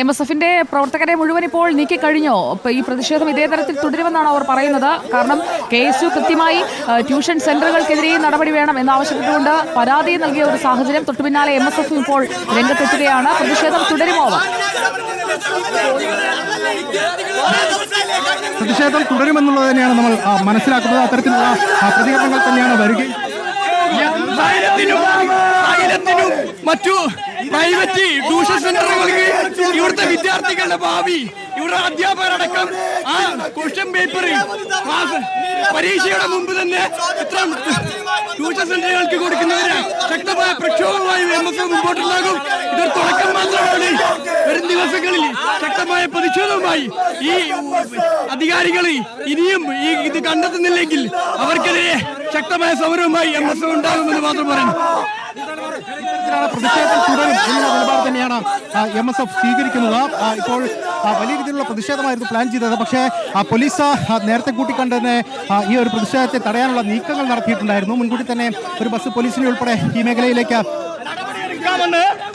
M S എഫിന്റെ പ്രവർത്തകരെ മുഴുവൻ ഇപ്പോൾ നീക്കിക്കഴിഞ്ഞോ? ഇപ്പൊ ഈ പ്രതിഷേധം ഇതേ തരത്തിൽ തുടരുമെന്നാണ് അവർ പറയുന്നത്. കാരണം കെ എസ് യു കൃത്യമായി ട്യൂഷൻ സെന്ററുകൾക്കെതിരെ നടപടി വേണം എന്നാവശ്യപ്പെട്ടുകൊണ്ട് പരാതി നൽകിയ ഒരു സാഹചര്യം തൊട്ടു പിന്നാലെ എം എസ് എഫ് ഇപ്പോൾ രംഗത്തെത്തുകയാണ്. പ്രതിഷേധം തുടരുമോ പ്രതിഷേധം തുടരുമെന്നുള്ളത് തന്നെയാണ് നമ്മൾ മനസ്സിലാക്കുന്നത്. അത്തരത്തിലുള്ള പ്രതികരണങ്ങൾ തന്നെയാണ് വരികയും മറ്റു പ്രൈവറ്റ് ട്യൂഷൻ സെന്ററുകൾക്ക് ഇവിടുത്തെ വിദ്യാർത്ഥികളുടെ ഭാവി. ഇവരുടെ അധ്യാപകരടക്കം ആ ക്വസ്റ്റ്യൻ പേപ്പർ പരീക്ഷയുടെ മുമ്പ് തന്നെ ഇത്ര ട്യൂഷൻ സെന്ററുകൾക്ക് കൊടുക്കുന്നവരെ ശക്തമായ പ്രക്ഷോഭമായി എസ് മുമ്പോട്ടുണ്ടാകും. ഇതൊരു തുടക്കം മാത്രമാണ്. വരും ദിവസങ്ങളിൽ ശക്തമായ പ്രതിഷേധവുമായി ഈ അധികാരികൾ ഇനിയും ഈ ഇത് കണ്ടെത്തുന്നില്ലെങ്കിൽ അവർക്കെതിരെ ശക്തമായ സമരവുമായി എം എസ് ഉണ്ടാകുമെന്ന് മാത്രം പറയുന്നു പ്രതിഷേധം തുടരും. തന്നെയാണ് എം എസ് എഫ് സ്വീകരിക്കുന്നത്. ഇപ്പോൾ വലിയ രീതിയിലുള്ള പ്രതിഷേധമായിരുന്നു പ്ലാൻ ചെയ്തത്. പക്ഷേ പോലീസ് നേരത്തെ കൂട്ടിക്കണ്ട് തന്നെ ഈ ഒരു പ്രതിഷേധത്തെ തടയാനുള്ള നീക്കങ്ങൾ നടത്തിയിട്ടുണ്ടായിരുന്നു. മുൻകൂട്ടി തന്നെ ഒരു ബസ് പോലീസിനെ ഉൾപ്പെടെ ഈ മേഖലയിലേക്ക്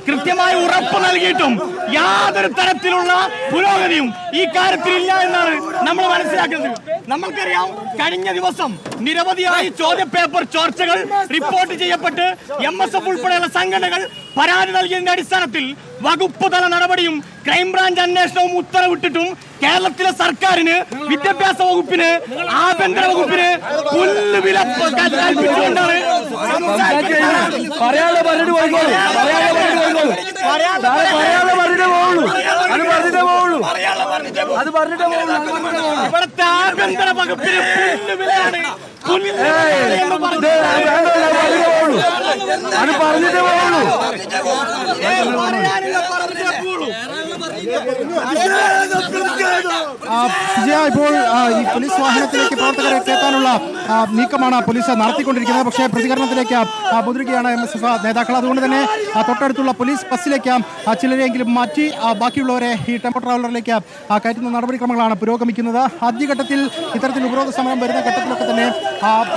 കൃത്യമായി ഉറപ്പ് നൽകിയിട്ടും യാതൊരു തരത്തിലുള്ള പുരോഗതിയും ഈ കാര്യത്തിൽ ഇല്ല എന്നാണ് നമ്മൾ മനസ്സിലാക്കുന്നത്. നമ്മൾക്കറിയാം കഴിഞ്ഞ ദിവസം നിരവധിയായി ചോദ്യപേപ്പർ ചോർച്ചകൾ റിപ്പോർട്ട് ചെയ്യപ്പെട്ട് എം എസ് എഫ് ഉൾപ്പെടെയുള്ള സംഘടനകൾ പരാതി നൽകിയതിന്റെ അടിസ്ഥാനത്തിൽ വകുപ്പ് തല നടപടിയും ക്രൈംബ്രാഞ്ച് അന്വേഷണവും ഉത്തരവിട്ടിട്ടും കേരളത്തിലെ സർക്കാരിന് വിദ്യാഭ്യാസ വകുപ്പിന് ആഭ്യന്തര വകുപ്പിന് പുല്ലുവില കൽപ്പിച്ചുകൊണ്ടാണ് പറയാതെ പറഞ്ഞിട്ട് പോയിക്കോളൂ പറയാതെ പറഞ്ഞിട്ട് പോയിക്കോളൂ പോകുള്ളൂ അത് പറഞ്ഞിട്ടേ പോകുള്ളൂ അത് പറഞ്ഞിട്ടേ പോകുള്ളൂ അത് പറഞ്ഞിട്ടേ ഇവിടുത്തെ ആഭ്യന്തര വകുപ്പിന് പോകുള്ളൂ അത് പറഞ്ഞിട്ടേ പോകുള്ളൂ പറയാനില്ല, പറഞ്ഞിട്ടേ പോകുള്ളൂ. ആ, വിജയ ഇപ്പോൾ ഈ പോലീസ് വാഹനത്തിലേക്ക് പ്രവർത്തകരെ എത്താനുള്ള നീക്കമാണ് പോലീസ് നടത്തിക്കൊണ്ടിരിക്കുന്നത്. പക്ഷേ പ്രതികരണത്തിലേക്ക് മുതിരുകയാണ് എം എസ് എഫ് നേതാക്കൾ. അതുകൊണ്ട് തന്നെ തൊട്ടടുത്തുള്ള പോലീസ് ബസ്സിലേക്ക് ചിലരെങ്കിലും മാറ്റി ബാക്കിയുള്ളവരെ ഈ ടെമ്പോ ട്രാവലറിലേക്ക് കയറ്റുന്ന നടപടിക്രമങ്ങളാണ് പുരോഗമിക്കുന്നത്. ആദ്യഘട്ടത്തിൽ ഇത്തരത്തിൽ ഉപരോധ സമരം വരുന്ന ഘട്ടത്തിലൊക്കെ തന്നെ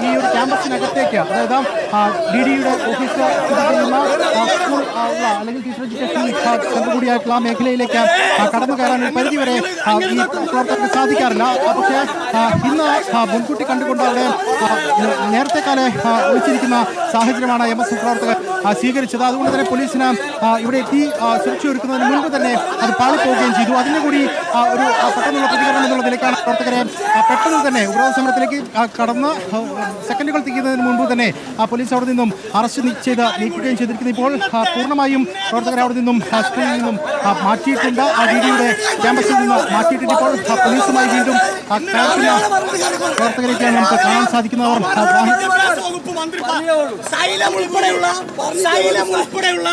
ഈ ഒരു ക്യാമ്പസിനകത്തേക്ക് അതായത് ഡി ഡിയുടെ ഓഫീസ് സ്കൂൾ ആ, ഉള്ള അല്ലെങ്കിൽ ടീച്ചർ എഡ്യൂക്കേഷൻ കൂടിയായിട്ടുള്ള ആ മേഖലയിലേക്ക് കടന്നു കയറാൻ ഒരു പരിധിവരെ ആ, ഈ പ്രവർത്തകർക്ക് സാധിക്കാറില്ല. പക്ഷേ ഇന്ന് മുൻകൂട്ടി കണ്ടുകൊണ്ട് അവിടെ നേരത്തെ കാലം ഒളിച്ചിരിക്കുന്ന സാഹചര്യമാണ് എം എസ് പ്രവർത്തകർ സ്വീകരിച്ചത്. അതുകൊണ്ട് തന്നെ പോലീസിന് ഇവിടെ എത്തി ആ, സുരക്ഷ ഒരുക്കുന്നതിന് മുൻപ് തന്നെ അത് പാളിപ്പോവുകയും ചെയ്തു. അതിന്റെ കൂടി ഒരു പെട്ടെന്നുള്ള പ്രതികരണം എന്നുള്ള നിലയ്ക്കാണ് പ്രവർത്തകരെ പെട്ടെന്ന് തന്നെ ഉപരോധ സമരത്തിലേക്ക് കടന്ന് സെക്കൻഡുകൾ തിരിക്കുന്നതിന് മുൻപ് തന്നെ പോലീസ് അവിടെ നിന്നും അറസ്റ്റ് ചെയ്ത് നീക്കുകയും ചെയ്തിരിക്കുന്നു ഇപ്പോൾ പൂർണമായും പ്രവർത്തകരെ അവിടെ നിന്നും സ്കൂളിൽ നിന്നും മാറ്റിയിട്ടുണ്ട്. ആ ഡിഡിയുടെ ക്യാമ്പസിൽ നിന്ന് മാറ്റിയിട്ടുണ്ട് ഇപ്പോൾ പോലീസുമായി വീണ്ടും പ്രവർത്തകരെയൊക്കെയാണ് നമുക്ക് കാണാൻ സാധിക്കുന്നവർ മന്ത്രി സൈലം ഉൾപ്പെടെയുള്ള സൈലം ഉൾപ്പെടെയുള്ള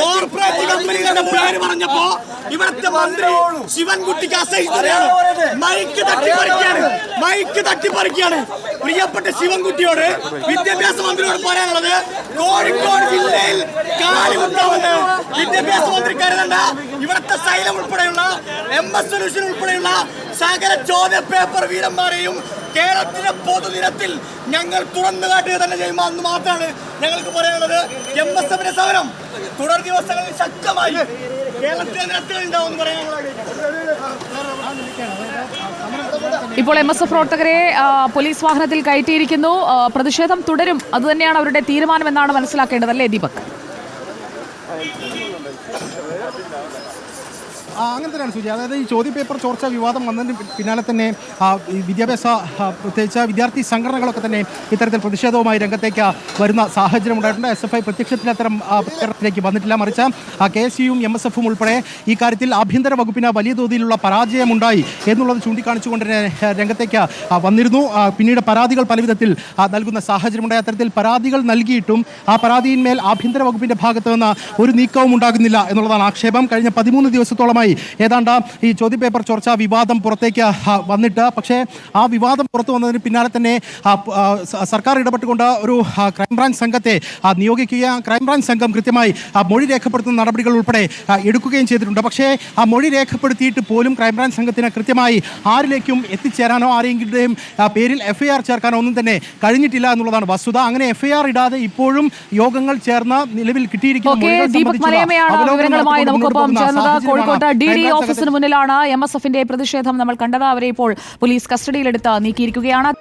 കോർപ്പറേറ്റ് കമ്പനികളുടെ പേര് പറഞ്ഞപ്പോ ഇവിടുത്തെ മന്ത്രി ശിവൻകുട്ടിക്ക് അസഹിക്കുകയാണ് മൈക്ക് തട്ടിപ്പറിക്കുകയാണ് മൈക്ക് തട്ടിപ്പറിക്കുകയാണ് പ്രിയപ്പെട്ട ശിവൻകുട്ടിയോട് വിദ്യാഭ്യാസ മന്ത്രിയോട് പറയാനുള്ളത് കോഴിക്കോട് ജില്ലയിൽ കാലിമുത്താവുന്ന വിദ്യാഭ്യാസ മന്ത്രി കരുതണ്ട. ഇവിടുത്തെ സൈലം ഉൾപ്പെടെയുള്ള എം എസ് സൊല്യൂഷൻ ഉൾപ്പെടെയുള്ള സകല ചോദ്യ പേപ്പർ വീരന്മാരെയും കേരളത്തിന്റെ പൊതുനിരത്തിൽ ഞങ്ങൾ തുറന്നു കാട്ടുക തന്നെ ചെയ്യുമെന്ന് മാത്രമാണ് ഞങ്ങൾക്ക് പറയാനുള്ളത്. എം എസ് എഫിന്റെ സമരം. തുടർ ദിവസങ്ങളിൽ ശക്തമായി ഇപ്പോൾ എം എസ് എഫ് പ്രവർത്തകരെ പോലീസ് വാഹനത്തിൽ കയറ്റിയിരിക്കുന്നു. പ്രതിഷേധം തുടരും. അതുതന്നെയാണ് അവരുടെ തീരുമാനമെന്നാണ് മനസ്സിലാക്കേണ്ടത് അല്ലേ ദീപക്? അങ്ങനെ തന്നെയാണ് സൂചി അതായത് ഈ ചോദ്യ പേപ്പർ ചോർച്ച വിവാദം വന്നതിന് പിന്നാലെ തന്നെ വിദ്യാഭ്യാസ പ്രത്യേകിച്ച് വിദ്യാർത്ഥി സംഘടനകളൊക്കെ തന്നെ ഇത്തരത്തിൽ പ്രതിഷേധവുമായി രംഗത്തേക്ക് വരുന്ന സാഹചര്യം ഉണ്ടായിട്ടുണ്ട്. എസ് എഫ് ഐ പ്രത്യക്ഷത്തിൽ അത്തരം ആ, പ്രതികരണത്തിലേക്ക് വന്നിട്ടില്ല. മറിച്ച് കെ എസ് യുവും എം എസ് എഫും ഉൾപ്പെടെ ഈ കാര്യത്തിൽ ആഭ്യന്തര വകുപ്പിന് വലിയ തോതിലുള്ള പരാജയമുണ്ടായി എന്നുള്ളത് ചൂണ്ടിക്കാണിച്ചുകൊണ്ട് തന്നെ രംഗത്തേക്ക് വന്നിരുന്നു. പിന്നീട് പരാതികൾ പലവിധത്തിൽ നൽകുന്ന സാഹചര്യമുണ്ടായ. അത്തരത്തിൽ പരാതികൾ നൽകിയിട്ടും ആ പരാതിയിന്മേൽ ആഭ്യന്തര വകുപ്പിന്റെ ഭാഗത്ത് നിന്ന് ഒരു നീക്കവും ഉണ്ടാകുന്നില്ല എന്നുള്ളതാണ് ആക്ഷേപം. കഴിഞ്ഞ പതിമൂന്ന് ദിവസത്തോളമായി ഏതാണ്ട് ഈ ചോദ്യപേപ്പർ ചോർച്ച വിവാദം പുറത്തേക്ക് വന്നിട്ട്. പക്ഷേ ആ വിവാദം പുറത്തു വന്നതിന് പിന്നാലെ തന്നെ സർക്കാർ ഇടപെട്ടുകൊണ്ട് ഒരു ക്രൈംബ്രാഞ്ച് സംഘത്തെ നിയോഗിക്കുകയും ക്രൈംബ്രാഞ്ച് സംഘം കൃത്യമായി മൊഴി രേഖപ്പെടുത്തുന്ന നടപടികൾ ഉൾപ്പെടെ എടുക്കുകയും ചെയ്തിട്ടുണ്ട്. പക്ഷേ ആ മൊഴി രേഖപ്പെടുത്തിയിട്ട് പോലും ക്രൈംബ്രാഞ്ച് സംഘത്തിന് കൃത്യമായി ആരിലേക്കും എത്തിച്ചേരാനോ ആരെങ്കിലും പേരിൽ എഫ്ഐആർ ചേർക്കാനോ ഒന്നും തന്നെ കഴിഞ്ഞിട്ടില്ല എന്നുള്ളതാണ് വസ്തുത. അങ്ങനെ എഫ്ഐആർ ഇടാതെ ഇപ്പോഴും യോഗങ്ങൾ ചേർന്ന് നിലവിൽ കിട്ടിയിരിക്കുന്ന ഡി ഡി ഓഫീസിന് മുന്നിലാണ് എം എസ് എഫിന്റെ പ്രതിഷേധം നമ്മൾ കണ്ടത്. അവരെ ഇപ്പോൾ പോലീസ് കസ്റ്റഡിയിലെടുത്ത് നീക്കിയിരിക്കുകയാണ്.